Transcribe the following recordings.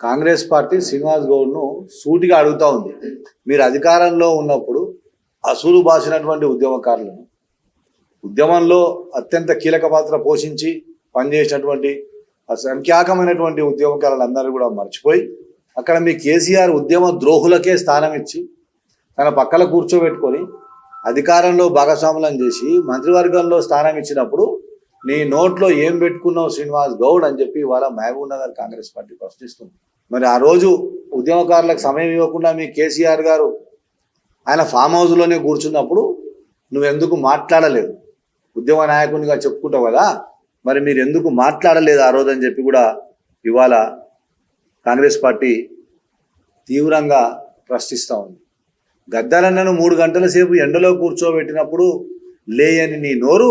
Congress party Srinivas గౌడ్ను సూటిగా అడుగుతా ఉంది. మీరు అధికారంలో ఉన్నప్పుడు అసూలు బాసినటువంటి ఉద్యమకారులను ఉద్యమంలో అత్యంత కీలక పాత్ర పోషించి పనిచేసినటువంటి అసంఖ్యాకమైనటువంటి ఉద్యమకారులందరూ కూడా మర్చిపోయి అక్కడ మీ కేసీఆర్ ఉద్యమ ద్రోహులకే స్థానం ఇచ్చి తన పక్కల కూర్చోబెట్టుకొని అధికారంలో భాగస్వాములను చేసి మంత్రివర్గంలో స్థానం ఇచ్చినప్పుడు నీ నోట్లో ఏం పెట్టుకున్నావు శ్రీనివాస్ గౌడ్ అని చెప్పి వాళ్ళ మహబూబ్ నగర్ కాంగ్రెస్ పార్టీ ప్రశ్నిస్తుంది. మరి ఆ రోజు ఉద్యమకారులకు సమయం ఇవ్వకుండా మీ కేసీఆర్ గారు ఆయన ఫామ్ హౌస్లోనే కూర్చున్నప్పుడు నువ్వెందుకు మాట్లాడలేదు? ఉద్యమ నాయకునిగా చెప్పుకుంటావు కదా మరి మీరు ఎందుకు మాట్లాడలేదు ఆ రోజు అని చెప్పి కూడా ఇవాళ కాంగ్రెస్ పార్టీ తీవ్రంగా ప్రశ్నిస్తూ ఉంది. గద్దరన్నను మూడు గంటల సేపు ఎండలో కూర్చోబెట్టినప్పుడు లేయని నీ నోరు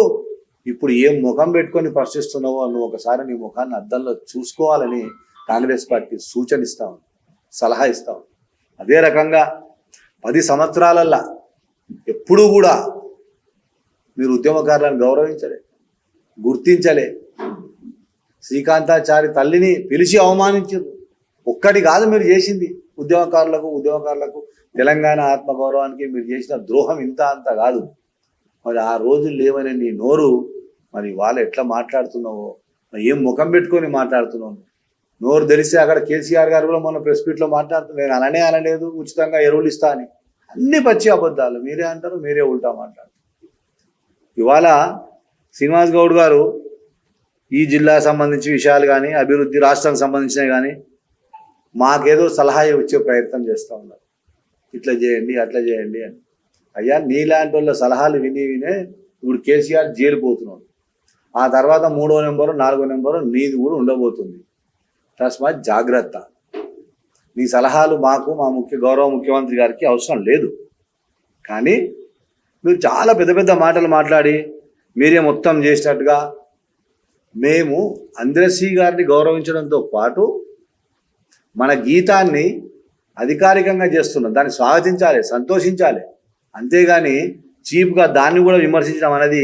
ఇప్పుడు ఏం ముఖం పెట్టుకొని ప్రశ్నిస్తున్నావో నువ్వు ఒకసారి నీ ముఖాన్ని అద్దంలో చూసుకోవాలని కాంగ్రెస్ పార్టీ సూచన ఇస్తా ఉంది సలహా ఇస్తా ఉంది. అదే రకంగా పది సంవత్సరాలల్లా ఎప్పుడూ కూడా మీరు ఉద్యమకారులను గౌరవించలే గుర్తించలే. శ్రీకాంతాచారి తల్లిని పిలిచి అవమానించారు ఒక్కటి కాదు మీరు చేసింది. ఉద్యమకారులకు ఉద్యమకారులకు తెలంగాణ ఆత్మగౌరవానికి మీరు చేసిన ద్రోహం ఇంత అంత కాదు. మరి ఆ రోజు లేవని నీ నోరు మరి వాళ్ళు ఎట్లా మాట్లాడుతున్నావో ఏం ముఖం పెట్టుకొని మాట్లాడుతున్నావు? నోరు తెలిసి అక్కడ కేసీఆర్ గారు కూడా మొన్న ప్రెస్ మీట్లో మాట్లాడుతున్నారు నేను అననే అనలేదు ఉచితంగా ఎరువులు ఇస్తా అని. అన్ని పచ్చి అబద్ధాలు. మీరే అంటారు మీరే ఉల్టా మాట్లాడు ఇవాళ శ్రీనివాస్ గౌడ్ గారు ఈ జిల్లా సంబంధించి విషయాలు కానీ అభివృద్ధి రాష్ట్రానికి సంబంధించినవి కానీ మాకేదో సలహా ఇచ్చే ప్రయత్నం చేస్తూ ఉన్నారు. ఇట్లా చేయండి అట్లా చేయండి అని. అయ్యా నీలాంటి వాళ్ళ సలహాలు విని వినే ఇప్పుడు కేసీఆర్ జైలు పోతున్నాడు. ఆ తర్వాత మూడో నెంబరు నాలుగో నెంబరు నీది కూడా ఉండబోతుంది. తస్మాత్ జాగ్రత్త. నీ సలహాలు మాకు మా ముఖ్య గౌరవ ముఖ్యమంత్రి గారికి అవసరం లేదు. కానీ మీరు చాలా పెద్ద పెద్ద మాటలు మాట్లాడి మీరే మొత్తం చేసినట్టుగా మేము అంద్రశ్రీ గారిని గౌరవించడంతో పాటు మన గీతాన్ని అధికారికంగా చేస్తున్నాం. దాన్ని స్వాగతించాలి సంతోషించాలి. అంతేగాని చీప్గా దాన్ని కూడా విమర్శించడం అనేది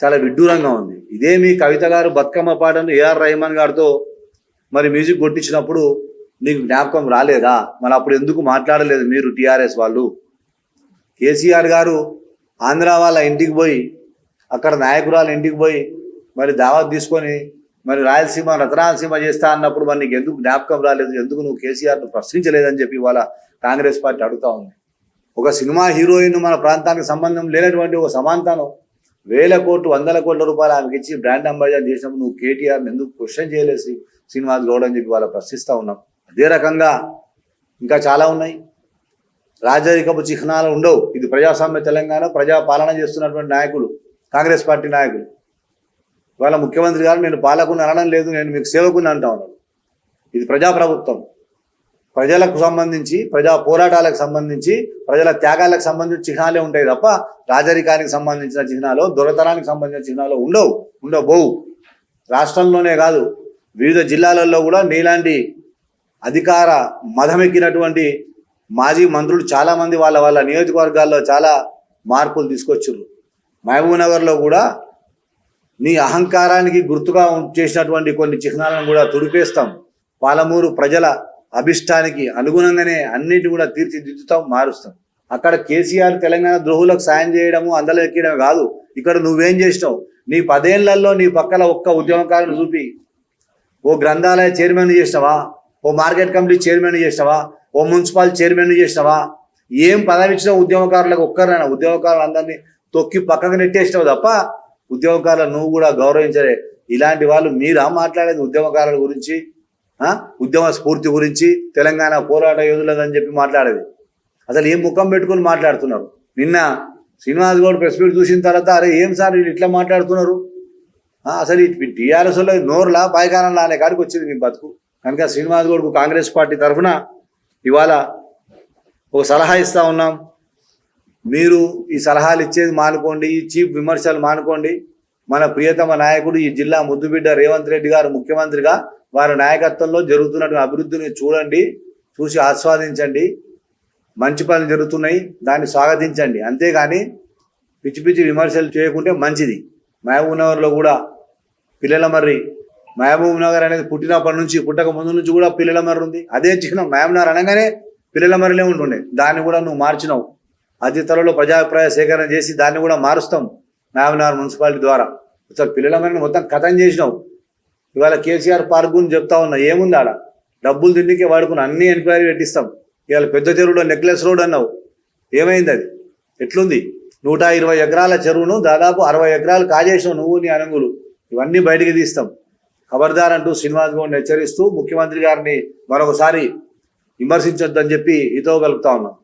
చాలా విడ్డూరంగా ఉంది. ఇదే మీ కవిత గారు బతుకమ్మ పాటను ఏఆర్ రహమాన్ గారితో మరి మ్యూజిక్ కొట్టించినప్పుడు నీకు జ్ఞాపకం రాలేదా? మరి అప్పుడు ఎందుకు మాట్లాడలేదు మీరు టీఆర్ఎస్ వాళ్ళు? కేసీఆర్ గారు ఆంధ్ర వాళ్ళ ఇంటికి పోయి అక్కడ నాయకురాలు ఇంటికి పోయి మరి దావత్ తీసుకొని మరి రాయలసీమ రతనాలసీమ చేస్తా అన్నప్పుడు మరి నీకు ఎందుకు జ్ఞాపకం రాలేదు? ఎందుకు నువ్వు కేసీఆర్ను ప్రశ్నించలేదని చెప్పి ఇవాళ కాంగ్రెస్ పార్టీ అడుగుతా ఉంది. ఒక సినిమా హీరోయిన్ మన ప్రాంతానికి సంబంధం లేనటువంటి ఒక సమాంతాను వేల కోట్లు వందల కోట్ల రూపాయలు ఆమెకి ఇచ్చి బ్రాండ్ అంబాసిడర్ చేసినప్పుడు నువ్వు కేటీఆర్ ఎందుకు క్వశ్చన్ చేయలేసి శ్రీనివాస్ గౌడ్ అని చెప్పి వాళ్ళ ప్రశ్నిస్తూ ఉన్నాం అదే రకంగా ఇంకా చాలా ఉన్నాయి. రాజరికపు చిహ్నాలు ఉండవు. ఇది ప్రజాస్వామ్య తెలంగాణ ప్రజా పాలన చేస్తున్నటువంటి నాయకులు కాంగ్రెస్ పార్టీ నాయకులు. ఇవాళ ముఖ్యమంత్రి గారు నేను పాలకుని అనడం లేదు నేను మీకు సేవకుని అంటా ఉన్నాను ఇది ప్రజాప్రభుత్వం. ప్రజలకు సంబంధించి ప్రజా పోరాటాలకు సంబంధించి ప్రజల త్యాగాలకు సంబంధించిన చిహ్నాలే ఉంటాయి తప్ప రాజరికానికి సంబంధించిన చిహ్నాలు దొరతనానికి సంబంధించిన చిహ్నాలు ఉండవు ఉండబోవు. రాష్ట్రంలోనే కాదు వివిధ జిల్లాలలో కూడా నీలాంటి అధికార మదమెక్కినటువంటి మాజీ మంత్రులు చాలామంది వాళ్ళ వాళ్ళ నియోజకవర్గాల్లో చాలా మార్పులు తీసుకొచ్చారు మహబూబ్నగర్లో కూడా నీ అహంకారానికి గుర్తుగా చేసినటువంటి కొన్ని చిహ్నాలను కూడా తుడిపేస్తాం. పాలమూరు ప్రజల అభిష్టానికి అనుగుణంగానే అన్నిటి కూడా తీర్చిదిద్దుతాం మారుస్తాం. అక్కడ కేసీఆర్ తెలంగాణ ద్రోహులకు సాయం చేయడము అందలో ఎక్కడం కాదు. ఇక్కడ నువ్వేం చేసినావు? నీ పదేళ్ళలో నీ పక్కల ఒక్క ఉద్యమకారుని చూపి ఓ గ్రంథాలయ చైర్మన్ చేసినావా? ఓ మార్కెట్ కమిటీ చైర్మన్ చేసినావా? ఓ మున్సిపల్ చైర్మన్ చేసినావా? ఏం పదవి ఇచ్చిన ఉద్యమకారులకు ఒక్కరైనా ఉద్యమకారులు అందరినీ తొక్కి పక్కకు నెట్టేసినావు తప్ప ఉద్యమకారులను నువ్వు కూడా గౌరవించలే. ఇలాంటి వాళ్ళు మీరా మాట్లాడేది ఉద్యమకారుల గురించి? ఉద్యమ స్ఫూర్తి గురించి తెలంగాణ పోరాట యోధులదని చెప్పి మాట్లాడేది. అసలు ఏం ముఖం పెట్టుకొని మాట్లాడుతున్నారు? నిన్న శ్రీనివాస్ గౌడ్ ప్రెస్ మీట్ చూసిన తర్వాత అరే ఏం సార్ వీళ్ళు ఇట్లా మాట్లాడుతున్నారు? అసలు టీఆర్ఎస్లో టీఆర్ఎస్లో నోరులా పాయకానంలా అనే కాడికి వచ్చింది మీ బతుకు. కనుక శ్రీనివాస్ గౌడ్కు కాంగ్రెస్ పార్టీ తరఫున ఇవాళ ఒక సలహా ఇస్తా ఉన్నాం. మీరు ఈ సలహాలు ఇచ్చేది మానుకోండి ఈ చీప్ విమర్శలు మానుకోండి. మన ప్రియతమ నాయకుడు ఈ జిల్లా ముద్దుబిడ్డ రేవంత్ రెడ్డి గారు ముఖ్యమంత్రిగా వారి నాయకత్వంలో జరుగుతున్నటువంటి అభివృద్ధిని చూడండి చూసి ఆస్వాదించండి. మంచి పనులు జరుగుతున్నాయి దాన్ని స్వాగతించండి. అంతేగాని పిచ్చి పిచ్చి విమర్శలు చేయకుంటే మంచిది. మహబూబ్ నగర్లో కూడా పిల్లల మర్రి. మహబూబ్ నగర్ అనేది పుట్టినప్పటి నుంచి పుట్టక ముందు నుంచి కూడా పిల్లల మర్రి ఉంది. అదే చిహ్నం మహబూబ్ నగర్ అనగానే పిల్లల మర్రిలే ఉంటుండే. దాన్ని కూడా నువ్వు మార్చినావు. అతి త్వరలో ప్రజాభిప్రాయ సేకరణ చేసి దాన్ని కూడా మారుస్తాం మహబూబ్ నగర్ మున్సిపాలిటీ ద్వారా. అసలు పిల్లల మర్రిని మొత్తం కథం చేసినావు. ఇవాళ కేసీఆర్ పార్క్ గురించి చెప్తా ఉన్నా ఏముంది ఆడ? డబ్బులు తిండికే వాడుకుని అన్ని ఎంక్వైరీ పెట్టిస్తాం. ఇవాళ పెద్ద చెరువులో నెక్లెస్ రోడ్ అన్నావు. ఏమైంది అది? ఎట్లుంది? నూట ఇరవై ఎకరాల చెరువును దాదాపు అరవై ఎకరాలు కాజేసావు నువ్వు నీ అనుగులు. ఇవన్నీ బయటికి తీస్తాం. ఖబర్దార్ అంటూ శ్రీనివాస్ గౌడ్ హెచ్చరిస్తూ ముఖ్యమంత్రి గారిని మరొకసారి విమర్శించొద్దని చెప్పి హితవు కలుపుతా ఉన్నాం.